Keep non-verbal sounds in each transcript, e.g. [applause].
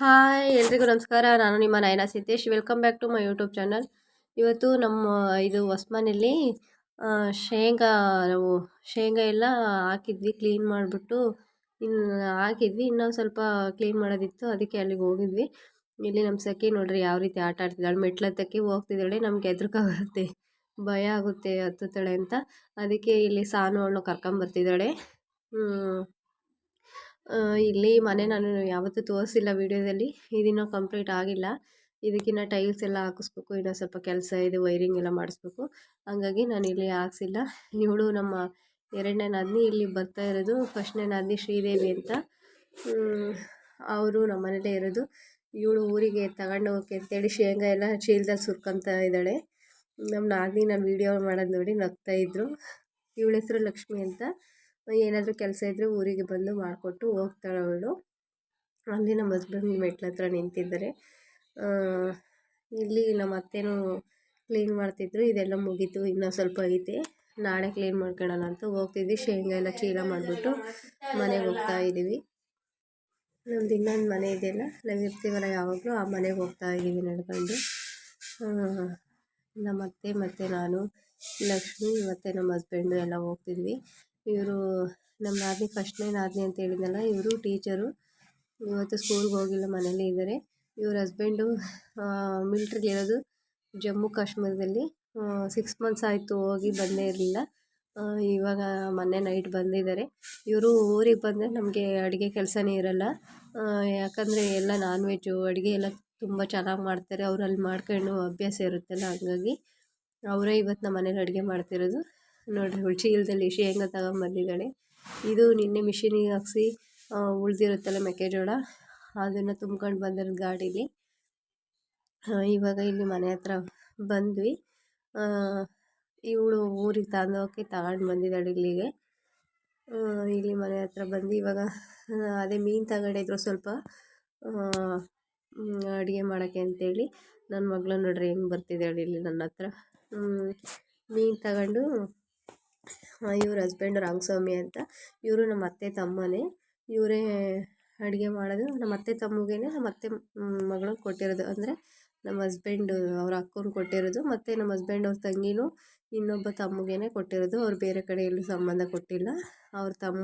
Hi, ಎಲ್ರಿಗೂ ನಮಸ್ಕಾರ. ನಾನು ನಿಮ್ಮ Nayana Siddesh. Welcome back to my YouTube channel ಇವತ್ತು ನಮ್ಮ ಇದು ಹೊಸ್ಮನೇಲಿ ಶೇಂಗಾ, ನಾವು ಶೇಂಗಾ ಎಲ್ಲ ಹಾಕಿದ್ವಿ ಕ್ಲೀನ್ ಮಾಡಿಬಿಟ್ಟು. ಇನ್ನು ಹಾಕಿದ್ವಿ, ಇನ್ನೊಂದು ಸ್ವಲ್ಪ ಕ್ಲೀನ್ ಮಾಡೋದಿತ್ತು, ಅದಕ್ಕೆ ಅಲ್ಲಿಗೆ ಹೋಗಿದ್ವಿ. ಇಲ್ಲಿ ನಮ್ಮ ಸಖಿ ನೋಡ್ರಿ ಯಾವ ರೀತಿ ಆಟ ಆಡ್ತಿದ್ದಾಳೆ, ಮೆಟ್ಲತ್ತಕ್ಕೆ ಹೋಗ್ತಿದ್ದಾಳೆ, ನಮ್ಗೆ ಎದುರುಕಾಗುತ್ತೆ ಭಯ ಆಗುತ್ತೆ, ಹತ್ತುತ್ತಾಳೆ ಅಂತ. ಅದಕ್ಕೆ ಇಲ್ಲಿ ಸಾನು ಅವಳನ್ನ ಕರ್ಕೊಂಬರ್ತಿದ್ದಾಳೆ. ಇಲ್ಲಿ ಮನೆ ನಾನು ಯಾವತ್ತೂ ತೋರಿಸಿಲ್ಲ ವೀಡಿಯೋದಲ್ಲಿ. ಇದಿನ್ನೂ ಕಂಪ್ಲೀಟ್ ಆಗಿಲ್ಲ. ಇದಕ್ಕಿನ್ನ ಟೈಲ್ಸ್ ಎಲ್ಲ ಹಾಕಿಸ್ಬೇಕು. ಇನ್ನೂ ಸ್ವಲ್ಪ ಕೆಲಸ ಇದೆ, ವೈರಿಂಗ್ ಎಲ್ಲ ಮಾಡಿಸ್ಬೇಕು. ಹಂಗಾಗಿ ನಾನು ಇಲ್ಲಿ ಹಾಕ್ಸಿಲ್ಲ. ಇವಳು ನಮ್ಮ ಎರಡನೇ ನಾದಿನಿ ಇಲ್ಲಿ ಬರ್ತಾ ಇರೋದು. ಫಸ್ಟ್ನೇ ನಾದಿನಿ ಶ್ರೀದೇವಿ ಅಂತ. ಅವರು ನಮ್ಮ ಮನೇಲೇ ಇರೋದು. ಇವಳು ಊರಿಗೆ ತಗೊಂಡು ಹೋಗೋಕೆ ಅಂತೇಳಿ ಶೇಂಗಾ ಎಲ್ಲ ಚೀಲದಲ್ಲಿ ಸುರ್ಕೊತ ಇದ್ದಾಳೆ. ನಮ್ಮ ನಾದಿನಿ ನಾನು ವೀಡಿಯೋ ಮಾಡೋದು ನೋಡಿ ನಗ್ತಾಯಿದ್ರು ಇವಳ ಹೆಸರು ಲಕ್ಷ್ಮಿ ಅಂತ. ಏನಾದರೂ ಕೆಲಸ ಇದ್ದರೆ ಊರಿಗೆ ಬಂದು ಮಾಡಿಕೊಟ್ಟು ಹೋಗ್ತಾಳೆ ಅವಳು. ಅಲ್ಲಿ ನಮ್ಮ ಹಸ್ಬೆಂಡ್ ಮೆಟ್ಲ ಹತ್ರ ನಿಂತಿದ್ದಾರೆ. ಇಲ್ಲಿ ನಮ್ಮ ಅತ್ತೆನೂ ಕ್ಲೀನ್ ಮಾಡ್ತಿದ್ರು, ಇದೆಲ್ಲ ಮುಗೀತು, ಇನ್ನೂ ಸ್ವಲ್ಪ ಐತೆ. ನಾಳೆ ಕ್ಲೀನ್ ಮಾಡ್ಕೊಳ್ಳೋಣ ಅಂತ ಹೋಗ್ತಿದ್ವಿ. ಶೇಂಗಾ ಎಲ್ಲ ಚೀಲ ಮಾಡಿಬಿಟ್ಟು ಮನೆಗೆ ಹೋಗ್ತಾ ಇದ್ದೀವಿ. ನಮ್ದು ಇನ್ನೊಂದು ಮನೆ ಇದೆಯಲ್ಲ ನಾವು ಇರ್ತೀವಲ್ಲ ಯಾವಾಗಲೂ, ಆ ಮನೆಗೆ ಹೋಗ್ತಾ ಇದ್ದೀವಿ ನಡ್ಕೊಂಡು. ನಮ್ಮ ಅತ್ತೆ ಮತ್ತು ನಾನು, ಲಕ್ಷ್ಮಿ ಮತ್ತು ನಮ್ಮ ಹಸ್ಬೆಂಡು ಎಲ್ಲ ಹೋಗ್ತಿದ್ವಿ. ಇವರು ನಮ್ಮ ನಾದಿನಿ ಫಸ್ಟ್ನೇ ನಾದಿನಿ ಅಂತ ಹೇಳಿದ್ನಲ್ಲ, ಇವರು ಟೀಚರು ಇವತ್ತು ಸ್ಕೂಲ್ಗೆ ಹೋಗಿಲ್ಲ, ಮನೇಲಿ ಇದ್ದಾರೆ ಇವ್ರ ಹಸ್ಬೆಂಡು ಮಿಲ್ಟ್ರಿಲಿರೋದು ಜಮ್ಮು ಕಾಶ್ಮೀರದಲ್ಲಿ. ಸಿಕ್ಸ್ ಮಂತ್ಸ್ ಆಯಿತು ಹೋಗಿ ಬಂದೇ ಇರಲಿಲ್ಲ. ಇವಾಗ ಮೊನ್ನೆ ನೈಟ್ ಬಂದಿದ್ದಾರೆ ಇವರು ಊರಿಗೆ ಬಂದರೆ ನಮಗೆ ಅಡುಗೆ ಕೆಲಸನೇ ಇರೋಲ್ಲ. ಯಾಕಂದರೆ ಎಲ್ಲ ನಾನ್ ವೆಜ್ಜು ಅಡುಗೆ ಎಲ್ಲ ತುಂಬ ಚೆನ್ನಾಗಿ ಮಾಡ್ತಾರೆ. ಅವರಲ್ಲಿ ಮಾಡ್ಕೊಂಡು ಅಭ್ಯಾಸ ಇರುತ್ತಲ್ಲ, ಹಂಗಾಗಿ ಅವರೇ ಇವತ್ತು ನಮ್ಮ ಮನೇಲಿ ಅಡುಗೆ ಮಾಡ್ತಿರೋದು. ನೋಡಿರಿ ಹುಳಿ ಚೀಲದಲ್ಲಿ ಶೇಂಗಾ ತಗೊಂಬಂದಿದ್ದಾಳೆ. ಇದು ನಿನ್ನೆ ಮಿಷಿನಿಗೆ ಹಾಕ್ಸಿ ಉಳಿದಿರುತ್ತಲ್ಲ ಮೆಕ್ಕೆಜೋಳ, ಅದನ್ನು ತುಂಬ್ಕೊಂಡು ಬಂದಿರೋದು ಗಾಡೀಲಿ. ಇವಾಗ ಇಲ್ಲಿ ಮನೆ ಹತ್ರ ಬಂದ್ವಿ. ಇವಳು ಊರಿಗೆ ತಗೊಂಡೋಗಿ ತಗೊಂಡು ಬಂದಿದ್ದಾಳೆ ಇಲ್ಲಿಗೆ. ಇಲ್ಲಿ ಮನೆ ಹತ್ರ ಬಂದು ಇವಾಗ ಅದೇ ಮೀನು ತಗೊಂಡಿದ್ರು ಸ್ವಲ್ಪ. ಅಡುಗೆ ಮಾಡೋಕ್ಕೆ ಅಂತೇಳಿ. ನನ್ನ ಮಗಳು ನೋಡ್ರಿ ಹೆಂಗೆ ಬರ್ತಿದ್ದಾಳೆ ಇಲ್ಲಿ ನನ್ನ ಹತ್ರ. ಮೀನು ತಗೊಂಡು ಇವ್ರ ಹಸ್ಬೆಂಡ್ ರಾಮಸ್ವಾಮಿ ಅಂತ. ಇವರು ನಮ್ಮ ಅತ್ತೆ ತಮ್ಮನೇ. ಇವರೇ ಅಡುಗೆ ಮಾಡೋದು. ನಮ್ಮ ಅತ್ತೆ ತಮ್ಮಗೆ ನಮ್ಮ ಅತ್ತೆ ಮಗಳು ಕೊಟ್ಟಿರೋದು. ಅಂದರೆ ನಮ್ಮ ಹಸ್ಬೆಂಡು ಅವ್ರ ಅಕ್ಕನ ಕೊಟ್ಟಿರೋದು. ಮತ್ತು ನಮ್ಮ ಹಸ್ಬೆಂಡ್ ಅವ್ರ ತಂಗಿನೂ ಇನ್ನೊಬ್ಬ ತಮ್ಮಗೇ ಕೊಟ್ಟಿರೋದು. ಅವ್ರು ಬೇರೆ ಕಡೆ ಎಲ್ಲೂ ಸಂಬಂಧ ಕೊಟ್ಟಿಲ್ಲ. ಅವ್ರ ತಮ್ಮ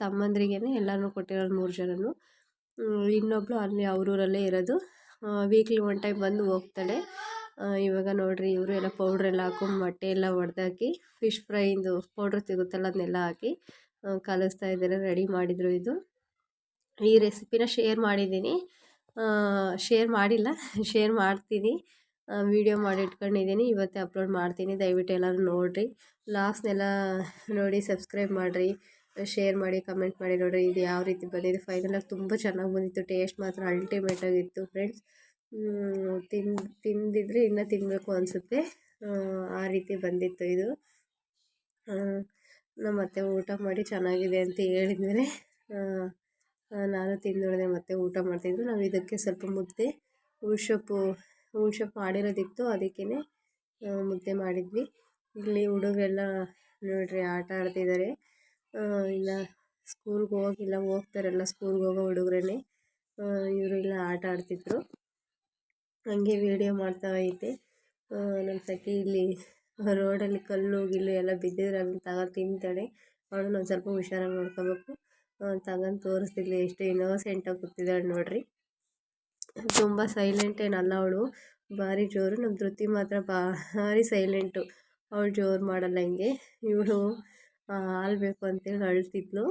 ತಮ್ಮಂದ್ರಿಗೇ ಎಲ್ಲರೂ ಕೊಟ್ಟಿರೋದು ಮೂರು ಜನನು. ಇನ್ನೊಬ್ಬಳು ಅಲ್ಲಿ ಅವ್ರ ಊರಲ್ಲೇ ಇರೋದು ವೀಕ್ಲಿ ಒನ್ ಟೈಮ್ ಬಂದು ಹೋಗ್ತಾಳೆ. ಇವಾಗ ನೋಡಿರಿ ಇವರು ಎಲ್ಲ ಪೌಡ್ರೆಲ್ಲ ಹಾಕೊಂಡು ಮೊಟ್ಟೆ ಎಲ್ಲ ಒಡೆದಾಕಿ ಫಿಶ್ ಫ್ರೈದು ಪೌಡ್ರ್ ಸಿಗುತ್ತಲ್ಲ ಅದನ್ನೆಲ್ಲ ಹಾಕಿ ಕಲಿಸ್ತಾ ಇದ್ದಾರೆ ರೆಡಿ ಮಾಡಿದರು ಇದು. ಈ ರೆಸಿಪಿನ ಶೇರ್ ಮಾಡಿದ್ದೀನಿ. ಶೇರ್ ಮಾಡಿಲ್ಲ [laughs] ಶೇರ್ ಮಾಡ್ತೀನಿ. ವಿಡಿಯೋ ಮಾಡಿ ಇಟ್ಕೊಂಡಿದ್ದೀನಿ, ಇವತ್ತೇ ಅಪ್ಲೋಡ್ ಮಾಡ್ತೀನಿ. ದಯವಿಟ್ಟು ಎಲ್ಲರೂ ನೋಡಿರಿ. ಲಾಸ್ನೆಲ್ಲ ನೋಡಿ ಸಬ್ಸ್ಕ್ರೈಬ್ ಮಾಡಿರಿ. ಶೇರ್ ಮಾಡಿ ಕಮೆಂಟ್ ಮಾಡಿ ನೋಡಿರಿ, ಇದು ಯಾವ ರೀತಿ ಬಂದಿದೆ. ಫೈನಲಾಗಿ ತುಂಬ ಚೆನ್ನಾಗಿ ಬಂದಿತ್ತು ಟೇಸ್ಟ್ ಮಾತ್ರ ಅಲ್ಟಿಮೇಟಾಗಿತ್ತು ಫ್ರೆಂಡ್ಸ್ ತಿನ್, ತಿಂದಿದ್ರೆ ಇನ್ನೂ ತಿನ್ನಬೇಕು ಅನಿಸುತ್ತೆ. ಆ ರೀತಿ ಬಂದಿತ್ತು ಇದು. ನಮ್ಮ ಅತ್ತೆ ಊಟ ಮಾಡಿ ಚೆನ್ನಾಗಿದೆ ಅಂತ ಹೇಳಿದ್ಮೇಲೆ ನಾನು ತಿಂದೊಡನೆ ಮತ್ತೆ ಊಟ ಮಾಡ್ತಿದ್ರು. ನಾವು ಇದಕ್ಕೆ ಸ್ವಲ್ಪ ಮುದ್ದೆ ಹುಳ್ಸೊಪ್ಪು ಹುಳ್ಸೊಪ್ಪು ಮಾಡಿರೋದಿತ್ತು. ಅದಕ್ಕೇ ಮುದ್ದೆ ಮಾಡಿದ್ವಿ. ಇಲ್ಲಿ ಹುಡುಗರೆಲ್ಲ ನೋಡ್ರಿ ಆಟ ಆಡ್ತಿದ್ದಾರೆ ಇಲ್ಲ ಸ್ಕೂಲ್ಗೆ ಹೋಗಿಲ್ಲ, ಹೋಗ್ತಾರಲ್ಲ ಸ್ಕೂಲ್ಗೆ ಹೋಗೋ ಹುಡುಗ್ರೇ ಇವರೆಲ್ಲ ಆಟ ಆಡ್ತಿದ್ರು. ಹಂಗೆ ವೀಡಿಯೋ ಮಾಡ್ತಾ ಇದ್ದೆ. ನಮ್ಮ ಸಖಿ ಇಲ್ಲಿ ರೋಡಲ್ಲಿ ಕಲ್ಲು, ಗಿಲ್ಲು ಎಲ್ಲ ಬಿದ್ದಿದ್ರೆ ಅದನ್ನ ತಗೊಂಡು ತಿಂತಾಳೆ. ಅವಳು ಒಂದು ಸ್ವಲ್ಪ ಹುಷಾರಾಗಿ ನೋಡ್ಕೋಬೇಕು. ತಗೊಂಡು ತೋರಿಸ್ತಿದ್ಲು ಎಷ್ಟು ಇನ್ನೋಸೆಂಟಾಗಿ ಕೂತಿದ್ದಾಳೆ ನೋಡಿರಿ. ತುಂಬ ಸೈಲೆಂಟ್ ಏನಲ್ಲ ಅವಳು. ಭಾರಿ ಜೋರು. ನಮ್ಮ ಧೃತಿ ಮಾತ್ರ ಭಾರಿ ಸೈಲೆಂಟು ಅವಳು ಜೋರು ಮಾಡಲ್ಲ ಹಿಂಗೆ. ಇವಳು ಹಾಲು ಬೇಕು ಅಂತೇಳಿ ಅಳ್ತಿದ್ಲು.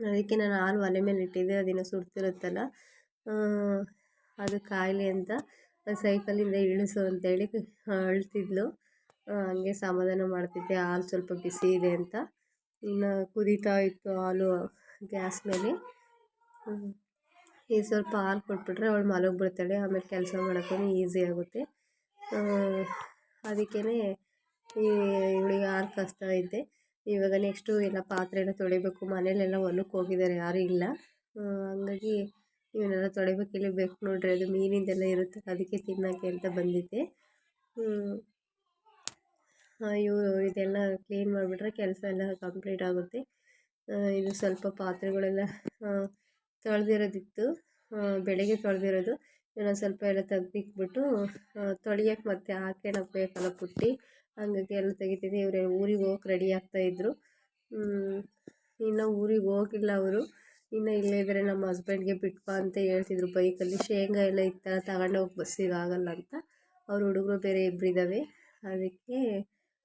ಅದಕ್ಕೆ ನಾನು ಹಾಲು ಒಲೆ ಮೇಲೆ ಇಟ್ಟಿದ್ದೆ. ಅದಿನ್ನೂ ಸುಡ್ತಿರುತ್ತಲ್ಲ. ಅದು ಕಾಯಿಲೆ ಅಂತ ಸೈಕಲಿಂದ ಇಳಿಸು ಅಂತೇಳಿ ಅಳ್ತಿದ್ಲು. ಹಂಗೆ ಸಮಾಧಾನ ಮಾಡ್ತಿದ್ದೆ. ಹಾಲು ಸ್ವಲ್ಪ ಬಿಸಿ ಇದೆ ಅಂತ. ಇನ್ನು ಕುದೀತಾ ಇತ್ತು ಹಾಲು ಗ್ಯಾಸ್ ಮೇಲೆ. ಈ ಸ್ವಲ್ಪ ಹಾಲು ಕೊಟ್ಬಿಟ್ರೆ ಅವಳು ಮಲಗಿಬಿಡ್ತಾಳೆ ಆಮೇಲೆ ಕೆಲಸ ಮಾಡೋಕ್ಕೂ ಈಸಿ ಆಗುತ್ತೆ. ಅದಕ್ಕೇ ಈ ಇವಳಿಗೆ ಹಾಲು ಕಷ್ಟ ಇದ್ದೆ. ಇವಾಗ ನೆಕ್ಸ್ಟು ಎಲ್ಲ ಪಾತ್ರೆ ಎಲ್ಲ ತೊಳಿಬೇಕು. ಮನೇಲೆಲ್ಲ ಹೊಲಕ್ಕೆ ಹೋಗಿದ್ದಾರೆ, ಯಾರೂ ಇಲ್ಲ. ಹಂಗಾಗಿ ಇವನ್ನೆಲ್ಲ ತೊಳಿಬೇಕು ಇಲ್ಲಿ ಬೇಕು ನೋಡಿರಿ, ಅದು ಮೀನಿಂದೆಲ್ಲ ಇರುತ್ತೆ, ಅದಕ್ಕೆ ತಿನ್ನೋಕ್ಕೆ ಅಂತ ಬಂದಿದ್ದೆ. ಇವು ಇದೆಲ್ಲ ಕ್ಲೀನ್ ಮಾಡಿಬಿಟ್ರೆ ಕೆಲಸ ಎಲ್ಲ ಕಂಪ್ಲೀಟ್ ಆಗುತ್ತೆ. ಇದು ಸ್ವಲ್ಪ ಪಾತ್ರೆಗಳೆಲ್ಲ ತೊಳೆದಿರೋದಿತ್ತು. ಬೆಳಗ್ಗೆ ತೊಳೆದಿರೋದು. ಇನ್ನೊಂದು ಸ್ವಲ್ಪ ಎಲ್ಲ ತೆಗ್ದಿಕ್ಬಿಟ್ಟು ತೊಳಿಯೋಕ್ಕೆ ಮತ್ತೆ ಹಾಕ್ಯಣಕ್ಕೆ ಬೇಕಲ್ಲ ಪುಟ್ಟಿ. ಹಂಗಾಗಿ ಎಲ್ಲ ತೆಗಿತಿದ್ದೆ. ಇವರು ಊರಿಗೆ ಹೋಗಕ್ಕೆ ರೆಡಿ ಆಗ್ತಾಯಿದ್ರು ಇನ್ನು ಊರಿಗೆ ಹೋಗಿಲ್ಲ ಅವರು. ಇನ್ನು ಇಲ್ಲೇ ನಮ್ಮ ಹಸ್ಬೆಂಡ್ಗೆ ಬಿಟ್ಬಾ ಅಂತ ಹೇಳ್ತಿದ್ರು. ಬೈಕಲ್ಲಿ ಶೇಂಗಾ ಎಲ್ಲ ಇತ್ತಲ್ಲ ತಗೊಂಡೋಗಿ ಬಸ್ಸಿಗೆ ಆಗಲ್ಲ ಅಂತ. ಅವ್ರ ಹುಡುಗರು ಬೇರೆ ಇಬ್ಬರಿದ್ದಾವೆ ಅದಕ್ಕೆ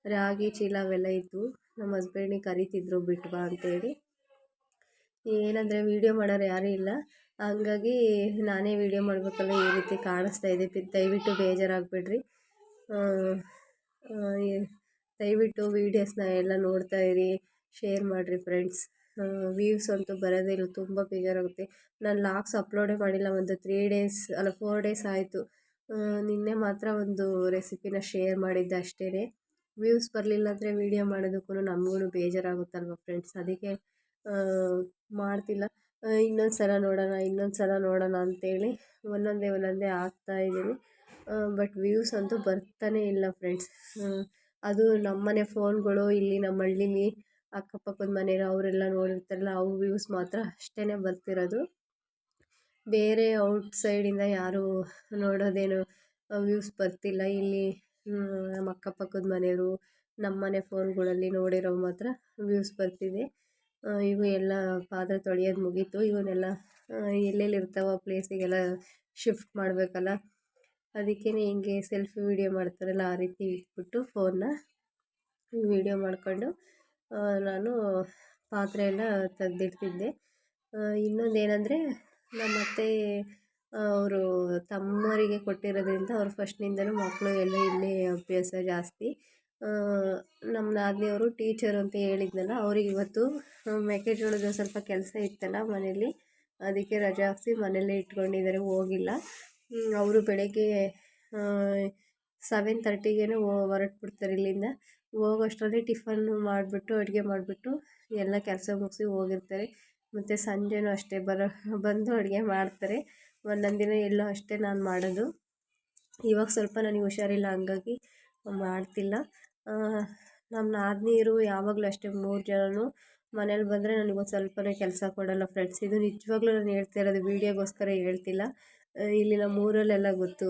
ರಾಗಿ, ಚೀಲ ಅವೆಲ್ಲ ಇದ್ವು ನಮ್ಮ ಹಸ್ಬೆಂಡಿಗೆ ಕರಿತಿದ್ರು, ಬಿಟ್ಬಾ ಅಂತೇಳಿ ಏನಂದರೆ ವೀಡಿಯೋ ಮಾಡೋರು ಯಾರೂ ಇಲ್ಲ. ಹಂಗಾಗಿ ನಾನೇ ವೀಡಿಯೋ ಮಾಡಬೇಕಲ್ಲ, ಈ ರೀತಿ ಕಾಣಿಸ್ತಾ ಇದೆ. ದಯವಿಟ್ಟು ಬೇಜಾರಾಗಬೇಡ್ರಿ. ದಯವಿಟ್ಟು ವೀಡಿಯೋಸ್ನ ಎಲ್ಲ ನೋಡ್ತಾ ಇರಿ ಶೇರ್ ಮಾಡಿರಿ ಫ್ರೆಂಡ್ಸ್ ವ್ಯೂಸ್ ಅಂತೂ ಬರೋದೇ ಇಲ್ಲ, ತುಂಬ ಬೇಜಾರಾಗುತ್ತೆ ನಾನು ಲಾಕ್ಸ್ ಅಪ್ಲೋಡೇ ಮಾಡಿಲ್ಲ, ಒಂದು ತ್ರೀ ಡೇಸ್ ಅಲ್ಲ ಫೋರ್ ಡೇಸ್ ಆಯಿತು. ನಿನ್ನೆ ಮಾತ್ರ ಒಂದು ರೆಸಿಪಿನ ಶೇರ್ ಮಾಡಿದ್ದೆ ಅಷ್ಟೇ ವ್ಯೂಸ್ ಬರಲಿಲ್ಲ ಅಂದರೆ ವೀಡಿಯೋ ಮಾಡೋದಕ್ಕೂ ನಮಗೂ ಬೇಜಾರಾಗುತ್ತಲ್ವ ಫ್ರೆಂಡ್ಸ್ ಅದಕ್ಕೆ ಮಾಡ್ತಿಲ್ಲ. ಇನ್ನೊಂದು ಸಲ ನೋಡೋಣ ಇನ್ನೊಂದು ಸಲ ನೋಡೋಣ ಅಂತೇಳಿ, ಒಂದೊಂದೇ ಒಂದೊಂದೇ ಇದ್ದೀನಿ. ಬಟ್ ವ್ಯೂವ್ಸ್ ಅಂತೂ ಬರ್ತಾನೇ ಇಲ್ಲ ಫ್ರೆಂಡ್ಸ್ ಅದು ನಮ್ಮನೆ ಫೋನ್ಗಳು ಇಲ್ಲಿ ನಮ್ಮ ಹಳ್ಳೀಲಿ ಅಕ್ಕಪಕ್ಕದ ಮನೆಯವ್ರು ಅವರೆಲ್ಲ ನೋಡಿರ್ತಾರಲ್ಲ ಅವ್ರ ವ್ಯೂಸ್ ಮಾತ್ರ ಅಷ್ಟೇ ಬರ್ತಿರೋದು. ಬೇರೆ ಔಟ್ಸೈಡಿಂದ ಯಾರೂ ನೋಡೋದೇನು ವ್ಯೂಸ್ ಬರ್ತಿಲ್ಲ. ಇಲ್ಲಿ ನಮ್ಮ ಅಕ್ಕಪಕ್ಕದ ಮನೆಯವರು ನಮ್ಮನೆ ಫೋನ್ಗಳಲ್ಲಿ ನೋಡಿರೋ ಮಾತ್ರ ವ್ಯೂಸ್ ಬರ್ತಿದೆ. ಇವು ಎಲ್ಲ ಪಾತ್ರೆ ತೊಳೆಯೋದು ಮುಗೀತು. ಇವನ್ನೆಲ್ಲ ಎಲ್ಲೆಲ್ಲಿ ಇರ್ತಾವ ಪ್ಲೇಸಿಗೆಲ್ಲ ಶಿಫ್ಟ್ ಮಾಡಬೇಕಲ್ಲ. ಅದಕ್ಕೇ ಹಿಂಗೆ ಸೆಲ್ಫಿ ವೀಡಿಯೋ ಮಾಡ್ತಾರಲ್ಲ, ಆ ರೀತಿ ಇಟ್ಬಿಟ್ಟು ಫೋನ್ನ ವೀಡಿಯೋ ಮಾಡಿಕೊಂಡು ನಾನು ಪಾತ್ರೆ ಎಲ್ಲ ತೆಗ್ದಿಡ್ತಿದ್ದೆ. ಇನ್ನೊಂದು ಏನಂದರೆ ನಮ್ಮ ಅತ್ತೆ ಅವರು ತಮ್ಮರಿಗೆ ಕೊಟ್ಟಿರೋದ್ರಿಂದ ಅವ್ರು ಫಸ್ಟ್ನಿಂದಲೂ ಮಕ್ಕಳು ಎಲ್ಲ ಇಲ್ಲೇ ಅಭ್ಯಾಸ ಜಾಸ್ತಿ. ನಮ್ಮ ನಾದಿನಿಯವರು ಟೀಚರ್ ಅಂತ ಹೇಳಿದ್ನಲ್ಲ, ಅವ್ರಿಗೆ ಇವತ್ತು ಮೆಕ್ಕೆಜೋಳದ ಸ್ವಲ್ಪ ಕೆಲಸ ಇತ್ತಲ್ಲ ಮನೇಲಿ, ಅದಕ್ಕೆ ರಜೆ ಹಾಕ್ಸಿ ಮನೆಯಲ್ಲೇ ಇಟ್ಕೊಂಡಿದ್ದಾರೆ, ಹೋಗಿಲ್ಲ. ಅವರು ಬೆಳಗ್ಗೆ ಸೆವೆನ್ ತರ್ಟಿಗೇನೆ ಹೊರಟ್ಬಿಡ್ತಾರೆ ಇಲ್ಲಿಂದ. ಹೋಗೋಷ್ಟರಲ್ಲಿ ಟಿಫನ್ನು ಮಾಡಿಬಿಟ್ಟು, ಅಡುಗೆ ಮಾಡಿಬಿಟ್ಟು ಎಲ್ಲ ಕೆಲಸ ಮುಗಿಸಿ ಹೋಗಿರ್ತಾರೆ. ಮತ್ತು ಸಂಜೆನೂ ಅಷ್ಟೇ ಬರೋ, ಬಂದು ಅಡುಗೆ ಮಾಡ್ತಾರೆ. ಒಂದೊಂದು ದಿನ ಎಲ್ಲೋ ಅಷ್ಟೇ ನಾನು ಮಾಡೋದು. ಇವಾಗ ಸ್ವಲ್ಪ ನನಗೆ ಹುಷಾರಿಲ್ಲ, ಹಂಗಾಗಿ ಮಾಡ್ತಿಲ್ಲ. ನಮ್ಮ ನಾದಿನಿಯರು ಯಾವಾಗಲೂ ಅಷ್ಟೇ ಮೂರು ಜನನೂ ಮನೇಲಿ ಬಂದರೆ ನನಗೊಂದು ಸ್ವಲ್ಪನೇ ಕೆಲಸ ಕೊಡೋಲ್ಲ ಫ್ರೆಂಡ್ಸ್ ಇದು ನಿಜವಾಗ್ಲೂ ನಾನು ಹೇಳ್ತಾ ಇರೋದು, ವೀಡಿಯೋಗೋಸ್ಕರ ಹೇಳ್ತಿಲ್ಲ. ಇಲ್ಲಿ ನಮ್ಮ ಊರಲ್ಲೆಲ್ಲ ಗೊತ್ತು.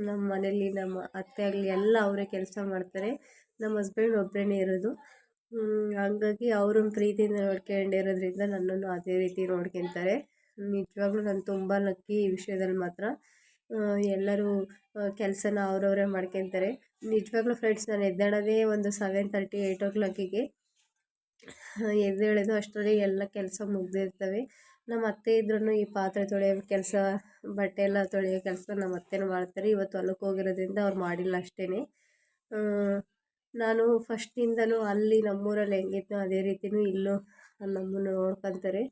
ನಮ್ಮ ಮನೇಲಿ ನಮ್ಮ ಅತ್ತೆ ಆಗಲಿ ಎಲ್ಲ ಅವರೇ ಕೆಲಸ ಮಾಡ್ತಾರೆ. ನಮ್ಮ ಹಸ್ಬೆಂಡ್ ಒಬ್ಬರೇ ಇರೋದು. ಹಂಗಾಗಿ ಅವ್ರನ್ನ ಪ್ರೀತಿಯಿಂದ ನೋಡ್ಕೊಂಡಿರೋದ್ರಿಂದ ನನ್ನನ್ನು ಅದೇ ರೀತಿ ನೋಡ್ಕೊತಾರೆ. ನಿಜವಾಗ್ಲೂ ನಾನು ತುಂಬ ಲಕ್ಕಿ ಈ ವಿಷಯದಲ್ಲಿ ಮಾತ್ರ. ಎಲ್ಲರೂ ಕೆಲಸನ ಅವರವರೇ ಮಾಡ್ಕೊತಾರೆ. ನಿಜವಾಗ್ಲೂ ಫ್ರೆಂಡ್ಸ್ ನಾನು ಎದ್ದೇಳೋದೇ ಒಂದು ಸೆವೆನ್ ತರ್ಟಿ ಏಯ್ಟ್ ಓ ಕ್ಲಾಕಿಗೆ ಎದ್ದೇಳೋದು ಅಷ್ಟರಲ್ಲಿ ಎಲ್ಲ ಕೆಲಸ ಮುಗ್ದಿರ್ತವೆ. ನಮ್ಮ ಅತ್ತೆ ಇದ್ರೂ ಈ ಪಾತ್ರೆ ತೊಳೆಯೋ ಕೆಲಸ, ಬಟ್ಟೆ ಎಲ್ಲ ತೊಳೆಯೋ ಕೆಲಸ ನಮ್ಮ ಅತ್ತೆನೂ ಮಾಡ್ತಾರೆ. ಇವತ್ತು ಹೊಲಕ್ಕೆ ಹೋಗಿರೋದ್ರಿಂದ ಅವ್ರು ಮಾಡಿಲ್ಲ ಅಷ್ಟೇ ನಾನು ಫಸ್ಟಿಂದನೂ ಅಲ್ಲಿ ನಮ್ಮೂರಲ್ಲಿ ಹೆಂಗಿದ್ನೋ ಅದೇ ರೀತಿಯೂ ಇಲ್ಲೂ ನಮ್ಮನ್ನು ನೋಡ್ಕೊತಾರೆ.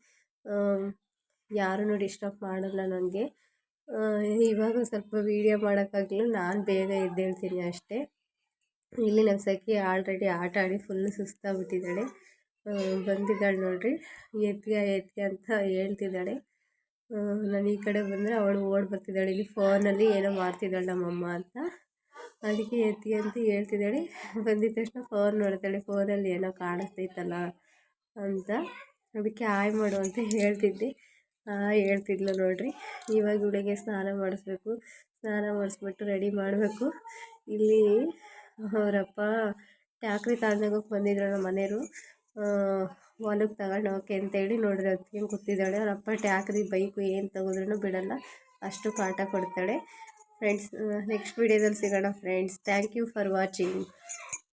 ಯಾರೂ ಡಿಸ್ಟರ್ಬ್ ಮಾಡಲ್ಲ ನನಗೆ. ಇವಾಗ ಸ್ವಲ್ಪ ವೀಡಿಯೋ ಮಾಡೋಕ್ಕಾಗಲಿ ನಾನು ಬೇಗ ಎದ್ದೇಳ್ತೀನಿ ಅಷ್ಟೇ. ಇಲ್ಲಿ ನಮ್ಮ ಸಖಿ ಆಲ್ರೆಡಿ ಆಟ ಆಡಿ ಫುಲ್ ಸುಸ್ತಾಗ್ಬಿಟ್ಟಿದ್ದಾಳೆ. ಬಂದಿದ್ದಾಳೆ ನೋಡಿರಿ. ಎತ್ಗೆ ಎತ್ಗೆ ಅಂತ ಹೇಳ್ತಿದ್ದಾಳೆ. ನಾನು ಈ ಕಡೆ ಬಂದರೆ ಅವಳು ಓಡಿ ಬರ್ತಿದ್ದಾಳೆ. ಇಲ್ಲಿ ಫೋನಲ್ಲಿ ಏನೋ ಮಾಡ್ತಿದ್ದಾಳೆ ನಮ್ಮಮ್ಮ ಅಂತ. ಅದಕ್ಕೆ ಎತ್ತಿ ಅಂತ ಹೇಳ್ತಿದ್ದಾಳೆ. ಬಂದಿದ್ದ ತಕ್ಷಣ ಫೋನ್ ನೋಡ್ತಾಳೆ. ಫೋನಲ್ಲಿ ಏನೋ ಕಾಣಿಸ್ತೈತಲ್ಲ ಅಂತ. ಅದಕ್ಕೆ ಹಾಯ್ ಮಾಡು ಅಂತ ಹೇಳ್ತಿದ್ದೆ. ಹೇಳ್ತಿದ್ಲು ನೋಡಿರಿ. ಇವಾಗ ಇವಳಿಗೆ ಸ್ನಾನ ಮಾಡಿಸ್ಬೇಕು. ಸ್ನಾನ ಮಾಡಿಸ್ಬಿಟ್ಟು ರೆಡಿ ಮಾಡಬೇಕು. ಇಲ್ಲಿ ಅವರಪ್ಪ ಟ್ಯಾಕ್ರಿ ತಗೊಂಡೋಗಕ್ಕೆ ಬಂದಿದ್ರು ನಮ್ಮ ಮನೆಯವರು. ಹೊಲಕ್ಕೆ ತಗೊಂಡು ಹೋಗಕ್ಕೆ ಅಂತೇಳಿ ನೋಡಿರಿ ಅದಕ್ಕೆ ಕೂತಿದ್ದಾಳೆ. ಅವರಪ್ಪ ಟ್ಯಾಕ್ರಿ ಬೈಕು ಏನು ತೆಗೆದ್ರೂ ಬಿಡಲ್ಲ. ಅಷ್ಟು ಕಾಟ ಕೊಡ್ತಾಳೆ. ಫ್ರೆಂಡ್ಸ್ ನೆಕ್ಸ್ಟ್ ವೀಡಿಯೋದಲ್ಲಿ ಸಿಗೋಣ friends thank you for watching